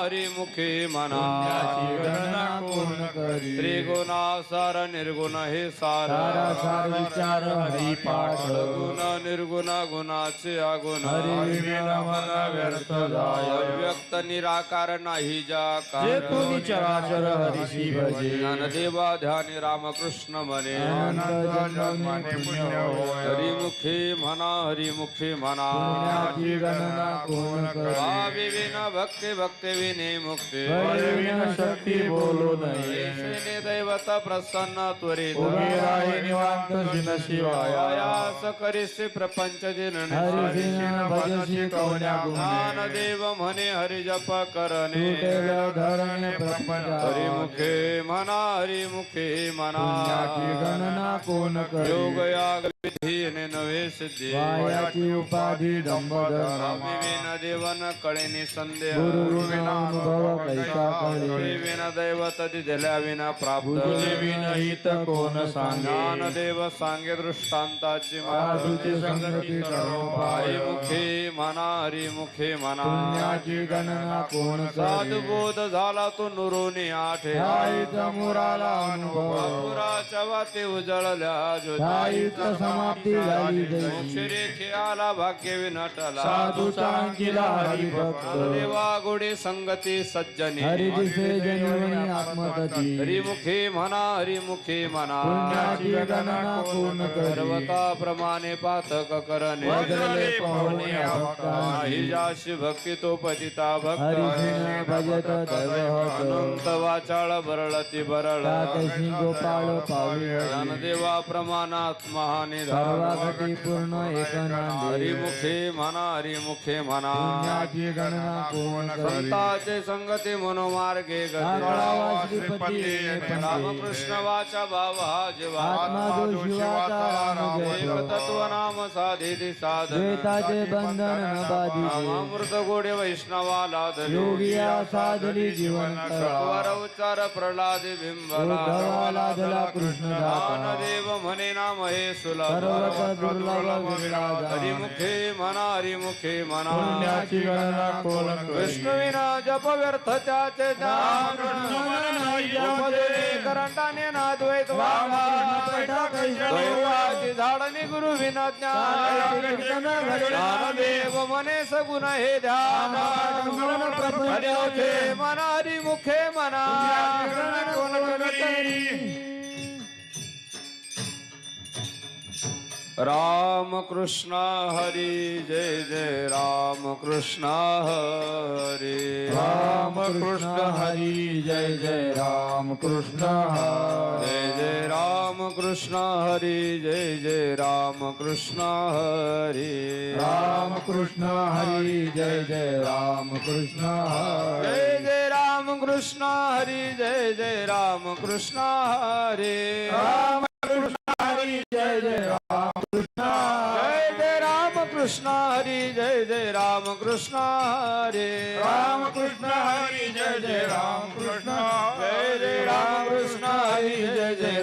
हरिमुखे म्हणा त्याची गणना कोण करी। त्रिगुणासार निर्गुण हे सार। सारा सार विचार हरी पाठ। गुण निर्गुण गुणाचे अगुण हरी मन व्यर्थ जाय। अव्यक्त निराकार नाही जा जे कोणी चराचर हरीशी भजे ज्ञानदेवा ध्यानी रामकृष्ण म्हणे पुण्य होय। हरिमुखे म्हणा म्हणा कोण करी। भावी विन भक्ती भक्ती विने मुक्ती. हरी शक्ती बोलू नये. दैवत प्रसन्न त्वरित. निवांत करीसी प्रपंच हरी ज्ञान देव म्हणे हरि जप करणे. प्रपंच. हरिमुखे म्हणा हरिमुखे म्हणा पुण्याची गणना कोण योग याग विधीने नवे सिद्धी वायाची उपाधी दंबधर विन देवन कळेनी संदेह। गुरु विना अनुभव कैसा कळे विन दैवत दिल्या विना प्राप्त। बुद्धी विनहित कोण सांगे। ज्ञान देव सांगे दृष्टांताची साधूची संगती करो पाय हरिमुखे म्हणा हरिमुखे म्हणा पुण्याची गणना कोण साधू बोध झाला तो नुरोनी आठे। ठाईच मुराला अनुभव। पुराच्या वाते उजळल्या ज्योती। समाप्ती झाली आला भाग्य विनटला। साधू देवा गुडे संगती सज्जनी। हरी दिसे जनुनी आत्मतती हरिमुखे म्हणा हरिमुखे म्हणा पुण्याची गणना कोण करी? पर्वताप्रमाणे पातक करणे। वज्रले पाहुणे नाही जाशी भक्ती तो पतिता भक्त। भजत अनंत वाचाळ बरळती बरळ गोपाळ पावी ज्ञानदेवा प्रमाणात महानिधान। सर्वागती पूर्ण एक नांदे हरिमुखे म्हणा हरिमुखे म्हणा पुण्याची गणना कोण करी संताचे संगती मनोमार्गे गती. आकळावा श्रीपती रामकृष्ण वाचा भाव जीवा. आत्मा जो शिवाचा राम एक जय. तत्व नाम साधिती साधन. द्वैताचे बंधन न बाधिते. अमृत गोडे वैष्णवाला धरी योगिया साधली जीवन करा. वर उच्चार प्रल्हादी बिंबला. उद्धवाला धला कृष्ण दाता देव म्हणे नाम हे सुलभ. हरिमुखे म्हणा हरिमुखे म्हणा पुण्याची गणना कोण विष्णुविना जप व्यर्थ त्याचे करंटाने ना द्वैत वागा. दैवाची झाडणी गुरु विना ज्ञान. ज्ञानदेव मने सगुण हे ध्यान. हरिमुखे म्हणा हरिमुखे म्हणा राम कृष्ण हरी जय जय राम कृष्ण हरी। राम कृष्ण हरी जय जय राम कृष्ण हरी। जय जय राम कृष्ण हरी जय जय राम कृष्ण हरी। राम कृष्ण हरी जय जय राम कृष्ण हरी। जय जय राम कृष्ण हरी जय जय राम कृष्ण हरी। राम राम कृष्ण हरी जय जय राम कृष्ण हरी राम कृष्ण हरी जय जय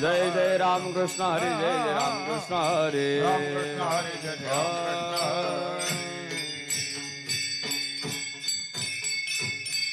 जय जय राम कृष्ण हरी जय जय राम कृष्ण हरी। राम कृष्ण हरी जय जय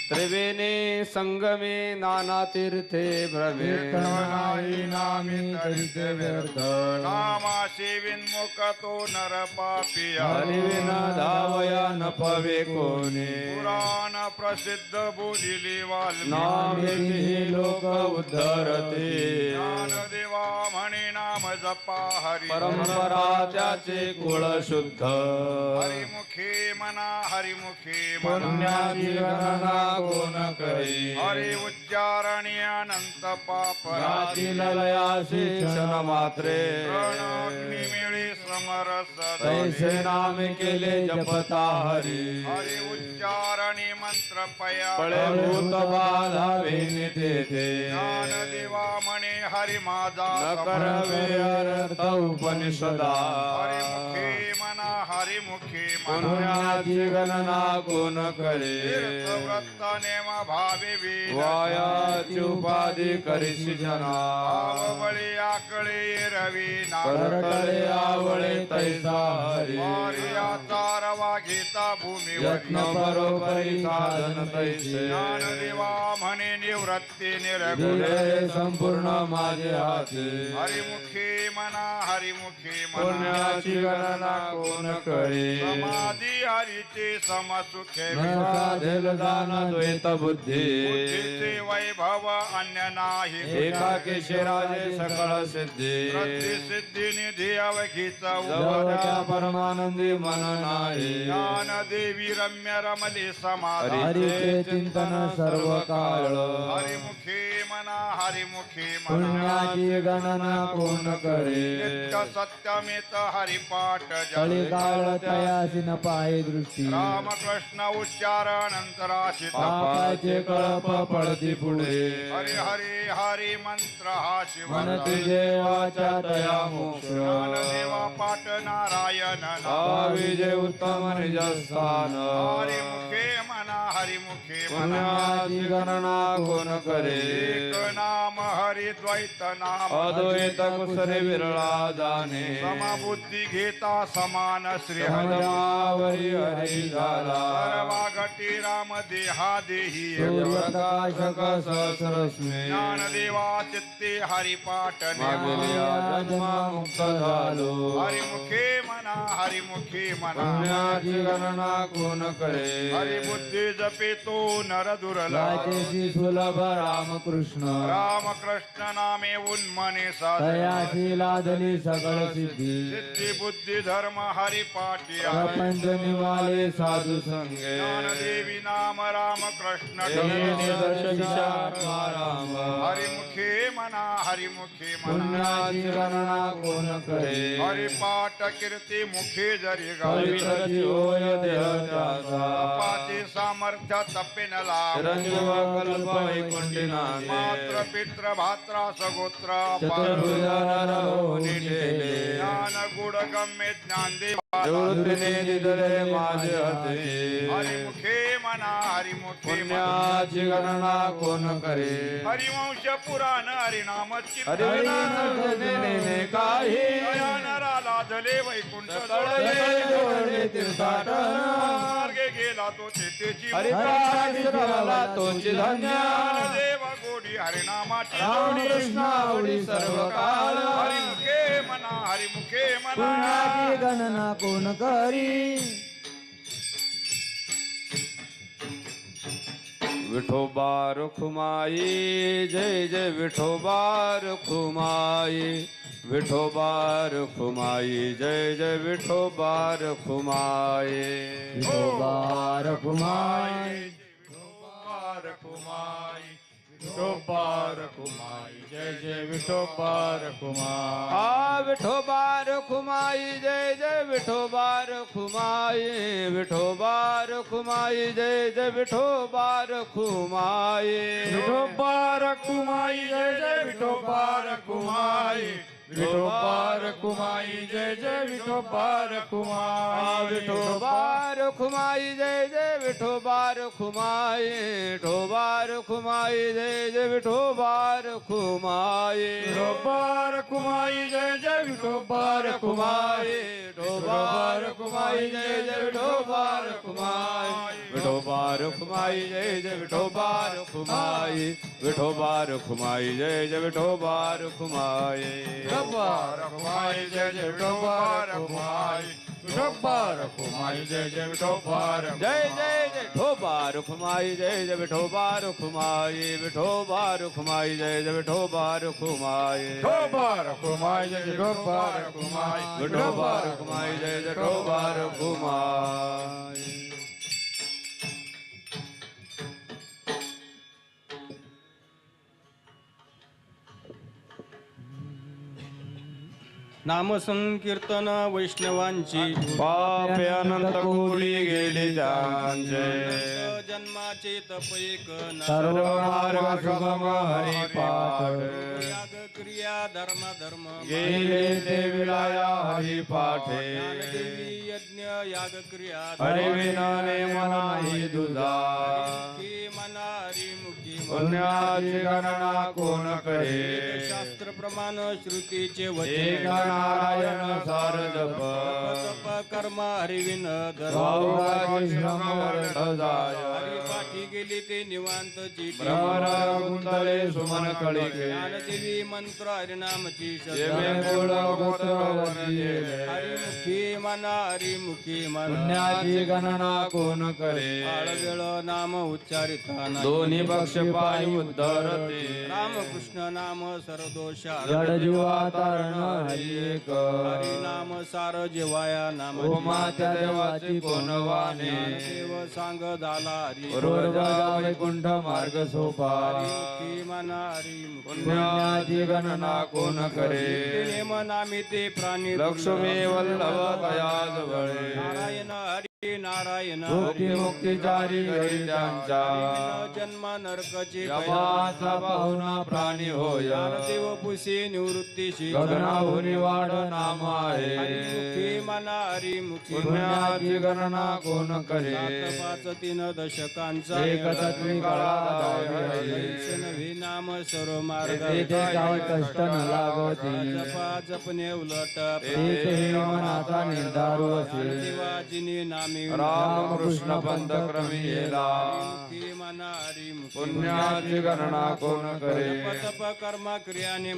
त्रिवेणी संगमे नाना तीर्थे भ्रमे कीर्तनाई नामी करीते व्यर्थ नामाशी विन्मुख तो नर पापिया हरिविना धावया न पवे कोणी पुराण प्रसिद्ध बोलिली वाल्मी नामेही लोक उद्धरते ज्ञानदेवा म्हणे नाम जपा हरी परंपरा त्याचे कुळ शुद्ध हरिमुखे मना हरिमुखे मना कोण करे। हरी उच्चारणी अनंत पाप लयाशी क्षण मात्रे। मिळी समरस तैसे नाम केले जपता हरी। हरी उच्चारणी मंत्र पया। पळे भूत बाधावे नितेथे ज्ञान देवा म्हणे हरी माझा. करवे अर्थ उपनिषदा। हरी मुखी मना हरी मुखी मना। पुण्याची गणना कोण करे। तीर्थव्रत नेम भावी वीर। वायाची उपाधी करीशी जना। आवबळी आकळी रवी परटळे आवळे तैसा हरी। रवा घेता यत्न भूमीवर बरोबरी साधन तैसे। ज्ञान देवा म्हणे निवृत्ती निर्गुण। दिले संपूर्ण माझे हाती। हरिमुखी मना हरिमुखी मना। पुण्याची गणना कोण करे। समाधी हरीचे समसुखे साधेल दान द्वैत बुद्धी। बुद्धीचे वैभव अन्य नाही। एका केशराजे सकळ सिद्धी। सिद्धी निधी अवघीचा परमानंदी मन नाही। ज्ञान देवी रम्य रमली समाधी। हरीचे चिंतन सर्व काळ। हरिमुखी मना हरिमुखी पुण्याची गणना कोण करे? सत्यमित हरिपाठ जप काळ तयासी न पाहे दृष्टी. रामकृष्ण उच्चारणंतराशित पापाचे कळप पडती पुढे. हरी हरी हरी मंत्र हा शिव मन तुझे वाचा तया मोक्ष. देवा पाठ नारायण. भाविजे उत्तम निज स्थान हरिमुखे मना पुण्याची गणना कोण करे. नाम हरी द्वैत नाम अद्वैत कुसरे विरळा जाणे समबुद्धी घेता समान श्री हरी. हरी झाला सर्वा घटी राम देहा देही सूर्यप्रकाशक सहस्रस्मे ज्ञान देवा चित्ते हरिपाठ मुक्त झालो. हरिमुखे मना हरिमुखे मना. गणना कोण करे? हरिबुद्धी जपे तो नर दुर्लभ राजेशी सुलभ रामकृष्ण। रामकृष्ण नामे उन्मने साध। तयाशी लादली सकळ सिद्धी। सिद्धी बुद्धी धर्म हरिपाटिया प्रपंच निवाले साधू संगे। ज्ञानदेवी नाम रामकृष्ण। राम। हरिमुखे मना हरिमुखे मना। गणना कोण करे? हरिपाठ कीर्ती मुखे जरी गावी। होय देह त्याचा। पाचे सामर्थ्य तपेन लाभ चिरंजीव कल्प वैकुंठी नामे मात्र पित्र भात्रा सगोत्र चतुर्भुजा नर होनी ठेले ज्ञान गुड गम्य ज्ञान देवा निवृत्तीने दिदरे माझे हते। हरिमुखे मना हरिमुखे मना। पुण्याची गणना कोण करे? हरिवंश पुराण हरिनाम काही। लादले वैकुंठ तीर्थाटन गेला तो तेथेची हरिपाठ फिरला तोची धन्य देव गोडी हरिनामाची रामकृष्ण आवडी सर्व काळ हरिमुखे मना हरिमुखे मना. पुण्याची गणना कोण करी? विठोबा रुखमाई जय जय विठोबा रुखमाई विठोबा रुखमाई जय जय विठोबा रुखमाई विठोबा रखुमाई जय जय विठोबा रुखमाई आ विठोबा रुखमाई जय जय विठोबा रुखमाई विठोबा रुखमाई जय जय विठोबा रुखमाई विठोबा रखुमाई जय जय विठोबा रखुमाई विठोबा रखुमाई जय जय विठोबा रखुमाई विठोबा रुखमाई जय जय विठोबा रुखमाई विठोबा रुखमाई जय जय विठोबा रुखमाई विठोबा रखुमाई जय जय विठोबा रखुमाई विठोबा रुखमाई जय जय विठोबा रुखमाई विठोबा रुखमाई जय जय विठोबा रुखमाई विठोबा रुखमाई जय जय विठोबा रुखमाई रखुमाई जय जय विठोबा रखुमाई विठोबा रखुमाई जय जय विठोबा जय जय जय ठोबा रुखमाई जय जय विठोबा रुखमाई विठोबा रुखमाई जय जय विठोबा रुखमाई विठोबा रखुमाई जय जय विठोबा रखुमाई विठोबा रुखमाई जय जय ठोबा रुखमाई नाम संकीर्तन वैष्णवांची. पापे अनंत कोडी गेली त्यांचे जन्माचे तपैक सर्व मार्ग सुगम हरिपाठ याग क्रिया धर्म धर्म गेले ते विलाया हरिपाठे देवी यज्ञ याग क्रिया हरिविनाने मनाही दुजा. मुखी मना हरिमुखी पुण्याची गणना कोण करे? शास्त्र प्रमाण श्रुतीचे वचन. नारायण सार जप कर्म हरिविन जाय हरिपाठी गेली ते निवांत गुंतले सुमन कळिके. ज्ञानदेवी मंत्र हरिनामची कुळ. हरिमुखी मना हरिमुखी मना. गणना कोण करे? वेळ नाम उच्चारिताना. दोन्ही पक्ष पायी उद्धरते रामकृष्ण नाम सर्वदोषा जड जीवा तारण हरी एक. हरी नाम सार जेवाया नाम उमाच्या देवाची कोण वाणे? देव सांग झाला हरी. पूर्वजा वैकुंठ मार्ग सोपा. हरिमुखी मना हरिमुखी पुण्याची गणना कोण करे? नेम नामी ते प्राणी लक्ष्मी वल्लभ कया जवळे. नारायण हरी नारायण मुक्ती मुक्तीचारी घरी त्यांच्या जन्म नरकचे यमाचा पाहुणा प्राणी होय. देव पुसे निवृत्तीशी गगनाहुनी वाढ नाम आहे. मना हरिमुखी. पुण्याची गणना कोण करे? पाच तीन दशकांचा नाम सर्व मार्ग कष्ट न लागती जपा जपणे उलट मनाचा निर्धार असे शिवाजिनी नामी रामकृष्ण पंथ क्रमी येला पुण्याची गणना कोण करे। तप कर्म क्रियाने